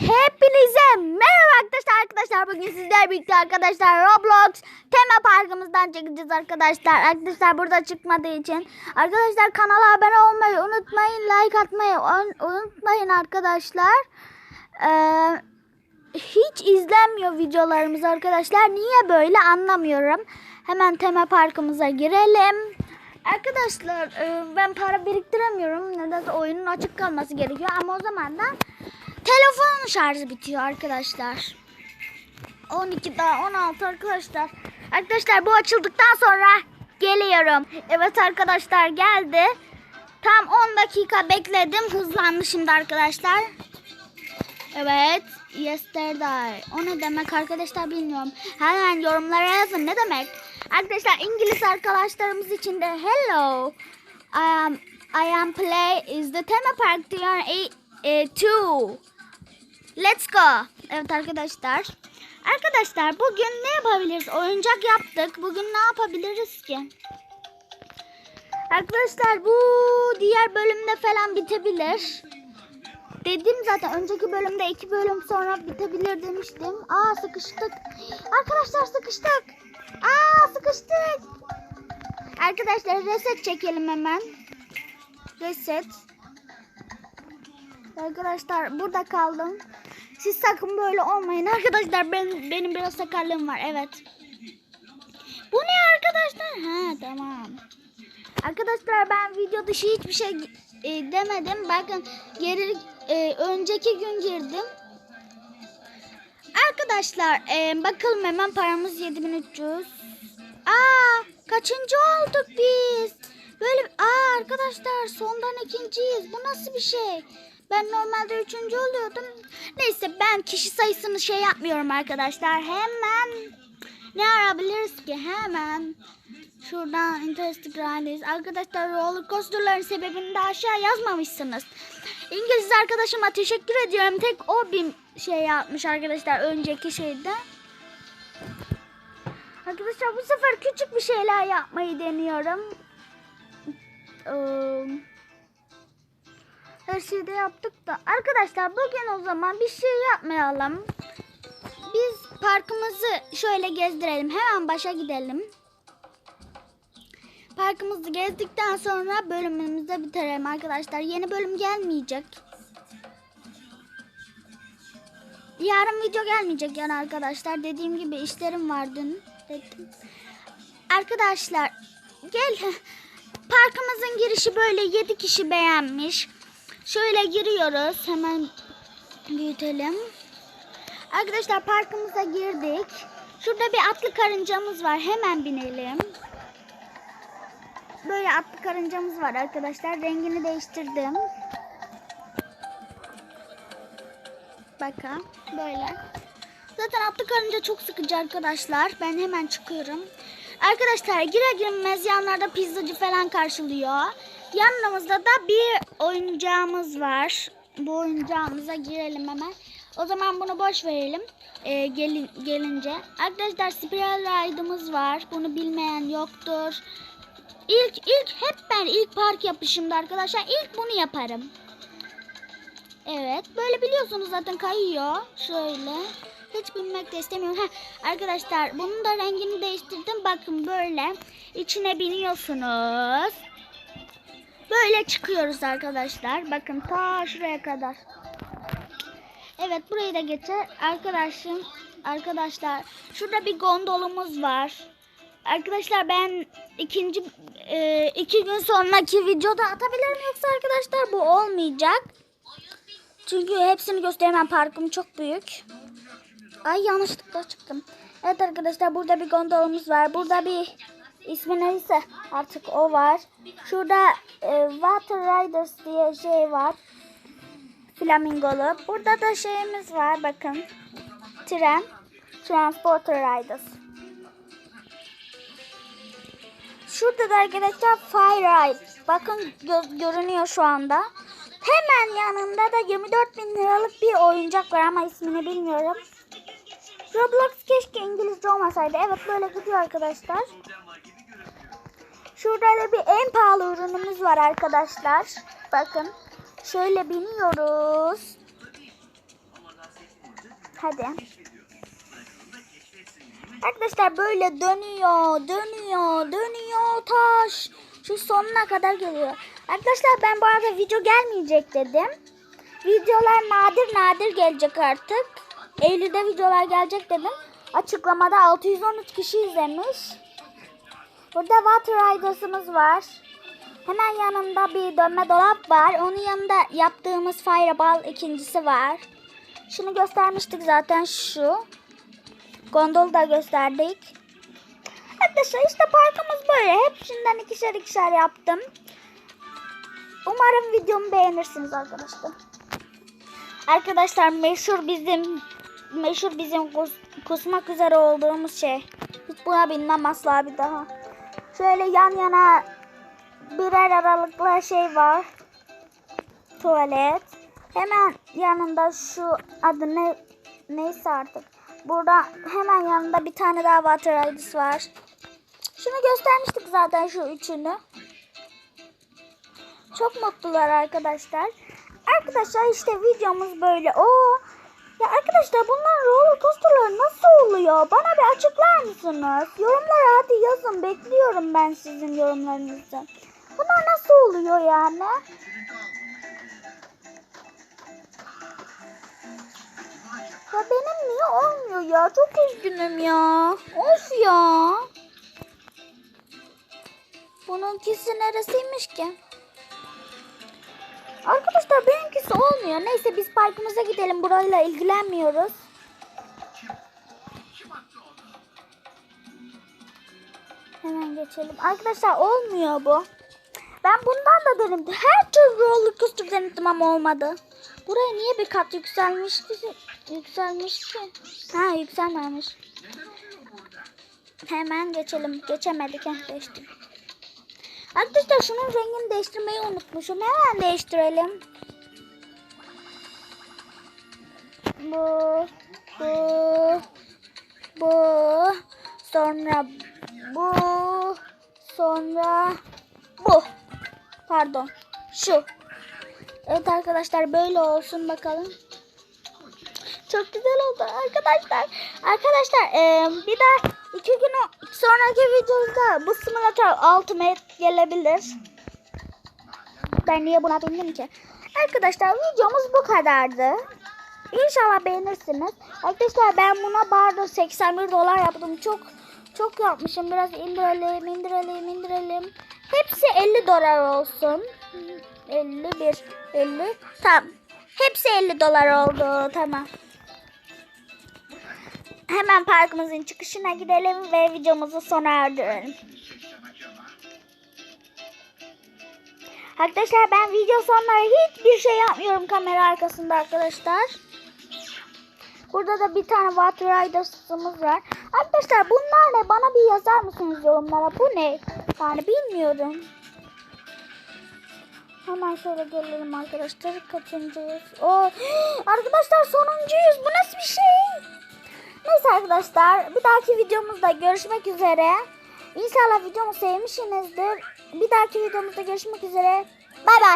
Hepinize merhaba arkadaşlar. Arkadaşlar bugün sizler birlikte arkadaşlar Roblox tema parkımızdan çekeceğiz arkadaşlar. Arkadaşlar burada çıkmadığı için. Arkadaşlar kanala abone olmayı unutmayın. Like atmayı un- unutmayın arkadaşlar. Ee, hiç izlenmiyor videolarımız arkadaşlar. Niye böyle anlamıyorum. Hemen tema parkımıza girelim. Arkadaşlar e, ben para biriktiremiyorum. Nedense oyunun açık kalması gerekiyor. Ama o zaman da telefonun şarjı bitiyor arkadaşlar. 12 daha 16 arkadaşlar. Arkadaşlar bu açıldıktan sonra geliyorum. Evet arkadaşlar geldi. Tam 10 dakika bekledim. Hızlandı şimdi arkadaşlar. Evet. Yesterday. O ne demek arkadaşlar bilmiyorum. Hemen yorumlara yazın. Ne demek? Arkadaşlar İngiliz arkadaşlarımız için de hello. I am I am play is the theme park tier 2. Let's go. Evet arkadaşlar. Arkadaşlar bugün ne yapabiliriz? Oyuncak yaptık. Bugün ne yapabiliriz ki? Arkadaşlar bu diğer bölümde falan bitebilir. Dedim zaten önceki bölümde iki bölüm sonra bitebilir demiştim. Aa sıkıştık. Arkadaşlar sıkıştık. Aa sıkıştık. Arkadaşlar reset çekelim hemen. Reset. Arkadaşlar burada kaldım. Siz sakın böyle olmayın arkadaşlar. Ben, benim biraz sakarlığım var. Evet. Bu ne arkadaşlar? Ha tamam. Arkadaşlar ben video dışı hiçbir şey e, demedim. Bakın geri e, önceki gün girdim. Arkadaşlar e, bakalım hemen paramız 7300. Aa kaçıncı olduk biz? Böyle aa arkadaşlar sondan ikinciyiz. Bu nasıl bir şey? Ben normalde üçüncü oluyordum. Neyse ben kişi sayısını şey yapmıyorum arkadaşlar. Hemen ne arabiliriz ki? Hemen şuradan Interstigrales. Arkadaşlar roller coasterların sebebini de aşağı yazmamışsınız. İngiliz arkadaşıma teşekkür ediyorum. Tek o bir şey yapmış arkadaşlar önceki şeyde. Arkadaşlar bu sefer küçük bir şeyler yapmayı deniyorum. Ee, Her şeyi de yaptık da. Arkadaşlar bugün o zaman bir şey yapmayalım. Biz parkımızı şöyle gezdirelim. Hemen başa gidelim. Parkımızı gezdikten sonra bölümümüzü bitirelim arkadaşlar. Yeni bölüm gelmeyecek. Yarın video gelmeyecek yani arkadaşlar. Dediğim gibi işlerim var dün. Dedim. Arkadaşlar gel. Parkımızın girişi böyle 7 kişi beğenmiş. Şöyle giriyoruz. Hemen büyütelim. Arkadaşlar parkımıza girdik. Şurada bir atlı karıncamız var. Hemen binelim. Böyle atlı karıncamız var arkadaşlar. Rengini değiştirdim. Bakın böyle. Zaten atlı karınca çok sıkıcı arkadaşlar. Ben hemen çıkıyorum. Arkadaşlar girer girmez yanlarda pizzacı falan karşılıyor. Yanımızda da bir oyuncağımız var. Bu oyuncağımıza girelim hemen. O zaman bunu boş verelim. Ee, gelin, gelince. Arkadaşlar spiral ride'ımız var. Bunu bilmeyen yoktur. İlk ilk hep ben ilk park yapışımda arkadaşlar. ilk bunu yaparım. Evet. Böyle biliyorsunuz zaten kayıyor. Şöyle. Hiç bilmek de istemiyorum. Heh, arkadaşlar bunun da rengini değiştirdim. Bakın böyle. içine biniyorsunuz. Böyle çıkıyoruz arkadaşlar. Bakın ta şuraya kadar. Evet burayı da geçer. Arkadaşım arkadaşlar şurada bir gondolumuz var. Arkadaşlar ben ikinci e, iki gün sonraki videoda atabilirim yoksa arkadaşlar bu olmayacak. Çünkü hepsini gösteremem parkım çok büyük. Ay yanlışlıkla çıktım. Evet arkadaşlar burada bir gondolumuz var. Burada bir ismi neyse artık o var. Şurada e, Water Riders diye şey var. Flamingolu. Burada da şeyimiz var bakın. Tren. Transporter Riders. Şurada da arkadaşlar Fire Ride. Bakın gö- görünüyor şu anda. Hemen yanında da 24 bin liralık bir oyuncak var ama ismini bilmiyorum. Roblox keşke İngilizce olmasaydı. Evet böyle gidiyor arkadaşlar. Şurada da bir en pahalı ürünümüz var arkadaşlar. Bakın. Şöyle biniyoruz. Hadi. Arkadaşlar böyle dönüyor, dönüyor, dönüyor taş. Şu sonuna kadar geliyor. Arkadaşlar ben bu arada video gelmeyecek dedim. Videolar nadir nadir gelecek artık. Eylül'de videolar gelecek dedim. Açıklamada 613 kişi izlemiş. Burada Water Riders'ımız var. Hemen yanında bir dönme dolap var. Onun yanında yaptığımız Fireball ikincisi var. Şunu göstermiştik zaten şu. Gondolu da gösterdik. Arkadaşlar işte parkımız böyle. Hepsinden ikişer ikişer yaptım. Umarım videomu beğenirsiniz arkadaşlar. Arkadaşlar meşhur bizim meşhur bizim kus, kusmak üzere olduğumuz şey. Hiç buna binmem asla bir daha. Şöyle yan yana birer aralıklı şey var. Tuvalet. Hemen yanında şu adı ne neyse artık. Burada hemen yanında bir tane daha water rides var. Şunu göstermiştik zaten şu üçünü. Çok mutlular arkadaşlar. Arkadaşlar işte videomuz böyle. Oo. Ya arkadaşlar bunlar roller coaster'lar nasıl oluyor? Bana bir açıklar mısınız? Yorumlara hadi yazın. Bekliyorum ben sizin yorumlarınızı. Bunlar nasıl oluyor yani? Ya benim niye olmuyor ya? Çok üzgünüm ya. Of ya. Bununkisi neresiymiş ki? Arkadaşlar benimkisi olmuyor. Neyse biz parkımıza gidelim. Burayla ilgilenmiyoruz. Hemen geçelim. Arkadaşlar olmuyor bu. Ben bundan da denedim. Her türlü roller coaster denedim ama olmadı. Buraya niye bir kat yükselmişti? Yükselmiş ki. Ha yükselmemiş. Hemen geçelim. Geçemedik. Heh, geçtim. Arkadaşlar şunun rengini değiştirmeyi unutmuşum. Hemen değiştirelim. Bu, bu, bu, sonra bu, sonra bu. Pardon. Şu. Evet arkadaşlar böyle olsun bakalım. Çok güzel oldu arkadaşlar. Arkadaşlar e, bir daha iki gün sonraki videomuzda bu simulator ultimate gelebilir. Ben niye buna bindim ki? Arkadaşlar videomuz bu kadardı. İnşallah beğenirsiniz. Arkadaşlar ben buna bardo 81 dolar yaptım. Çok çok yapmışım. Biraz indirelim, indirelim, indirelim. Hepsi 50 dolar olsun. 51, 50. Tamam. Hepsi 50 dolar oldu. Tamam. Hemen parkımızın çıkışına gidelim ve videomuzu sona erdirelim. Arkadaşlar ben video sonları hiçbir şey yapmıyorum kamera arkasında arkadaşlar. Burada da bir tane Water Riders'ımız var. Arkadaşlar bunlar ne? Bana bir yazar mısınız yorumlara? Bu ne? Yani bilmiyorum. Hemen şöyle gelelim arkadaşlar. Kaçıncıyız? O arkadaşlar sonuncuyuz. Bu nasıl bir şey? Neyse arkadaşlar bir dahaki videomuzda görüşmek üzere. İnşallah videomu sevmişsinizdir. Bir dahaki videomuzda görüşmek üzere. Bay bay.